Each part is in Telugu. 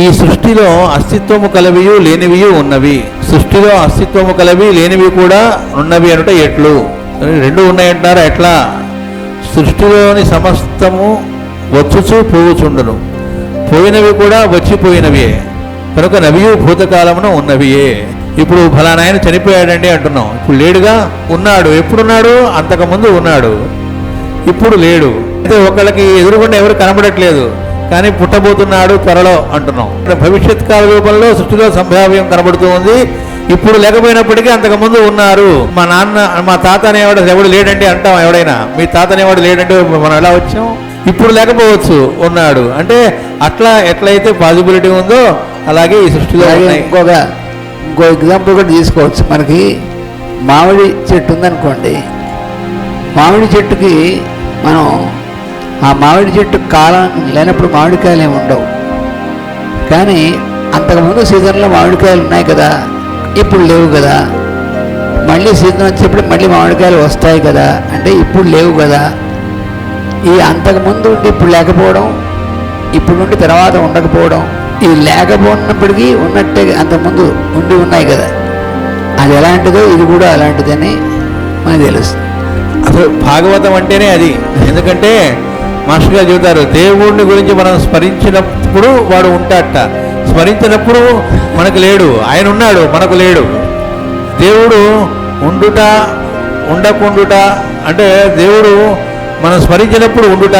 ఈ సృష్టిలో అస్తిత్వము కలవియు లేనివియు ఉన్నవి. సృష్టిలో అస్తిత్వము కలవి లేనివి కూడా ఉన్నవి అనుట ఎట్లు? రెండు ఉన్నాయంటారా? ఎట్లా? సృష్టిలోని సమస్తము వచ్చుచు పోవుచుండును. పోయినవి కూడా వచ్చిపోయినవియే కనుక నవియు భూతకాలమున ఉన్నవియే. ఇప్పుడు ఫలానాయన చనిపోయాడండి అంటున్నాం. ఇప్పుడు లేడుగా? ఉన్నాడు. ఎప్పుడున్నాడు? అంతకుముందు ఉన్నాడు. ఇప్పుడు లేడు. అయితే ఒకళ్ళకి ఎదురుకుండా ఎవరు కనబడట్లేదు. కానీ పుట్టబోతున్నాడు త్వరలో అంటున్నాం. భవిష్యత్ కాల రూపంలో సృష్టిలో సంభావ్యం కనబడుతూ ఉంది. ఇప్పుడు లేకపోయినప్పటికీ అంతకుముందు ఉన్నారు. మా నాన్న మా తాత అనేవాడు ఎవడు లేడంటే అంటాం ఎవడైనా. మీ తాత అనేవాడు లేడంటే మనం ఎలా వచ్చాం? ఇప్పుడు లేకపోవచ్చు ఉన్నాడు. అంటే అట్లా ఎట్లయితే పాసిబిలిటీ ఉందో అలాగే ఈ సృష్టిలో ఇంకొక ఇంకో ఎగ్జాంపుల్ కూడా తీసుకోవచ్చు. మనకి మామిడి చెట్టు ఉందనుకోండి. మామిడి చెట్టుకి మనం ఆ మామిడి చెట్టు కాలం లేనప్పుడు మామిడికాయలు ఏమి ఉండవు. కానీ అంతకుముందు సీజన్లో మామిడికాయలు ఉన్నాయి కదా ఇప్పుడు లేవు కదా. మళ్ళీ సీజన్ వచ్చేప్పుడు మళ్ళీ మామిడికాయలు వస్తాయి కదా అంటే ఇప్పుడు లేవు కదా. ఈ అంతకుముందు ఉండి ఇప్పుడు లేకపోవడం ఇప్పుడు నుండి తర్వాత ఉండకపోవడం ఇది లేకపోయినప్పటికీ ఉన్నట్టే అంతకుముందు ఉండి ఉన్నాయి కదా. అది ఎలాంటిదో ఇది కూడా అలాంటిదని మనకు తెలుస్తుంది అసలు భాగవతం అంటేనే అది. ఎందుకంటే మాస్టర్ గారు చెబుతారు దేవుడిని గురించి మనం స్మరించినప్పుడు వాడు ఉంటాడట. స్మరించినప్పుడు మనకు లేడు. ఆయన ఉన్నాడు మనకు లేడు. దేవుడు ఉండుట ఉండకుండుట అంటే దేవుడు మనం స్మరించినప్పుడు ఉండుట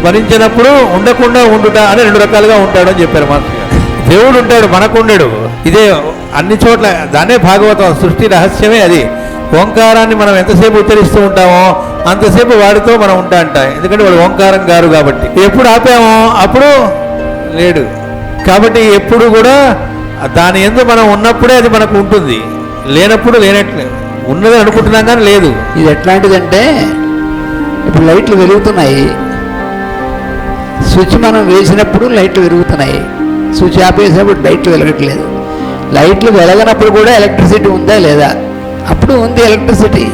స్మరించినప్పుడు ఉండకుండా ఉండుట అని రెండు రకాలుగా ఉంటాడు అని చెప్పారు మాస్టర్ గారు. దేవుడు ఉంటాడు మనకు ఉండడు. ఇదే అన్ని చోట్ల దానే భాగవతం సృష్టి రహస్యమే అది. ఓంకారాన్ని మనం ఎంతసేపు ఉచ్చరిస్తూ ఉంటామో అంతసేపు వాడితో మనం ఉంటా అంట ఎందుకంటే వాడు ఓంకారం గారు కాబట్టి. ఎప్పుడు ఆపామో అప్పుడు లేడు. కాబట్టి ఎప్పుడు కూడా దాని ఎందు మనం ఉన్నప్పుడే అది మనకు ఉంటుంది. లేనప్పుడు లేనట్లు. ఉన్నది అనుకుంటున్నాం కానీ లేదు. ఇది ఎట్లాంటిదంటే ఇప్పుడు లైట్లు వెలుగుతున్నాయి. స్విచ్ మనం వేసినప్పుడు లైట్లు వెలుగుతున్నాయి. స్విచ్ ఆపేసినప్పుడు లైట్లు వెలగట్లేదు. లైట్లు వెలగనప్పుడు కూడా ఎలక్ట్రిసిటీ ఉందా లేదా? అప్పుడు ఉంది ఎలక్ట్రిసిటీ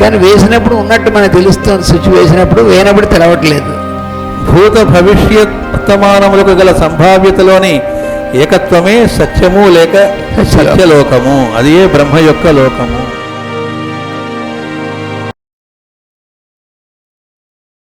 కానీ వేసినప్పుడు ఉన్నట్టు మనకు తెలుస్తుంది. స్విచ్ వేసినప్పుడు వేయనప్పుడు తెలవట్లేదు. భూత భవిష్యత్ వర్తమానములకు గల సంభావ్యతలోని ఏకత్వమే సత్యము లేక సత్యలోకము. అదే బ్రహ్మ యొక్క లోకము.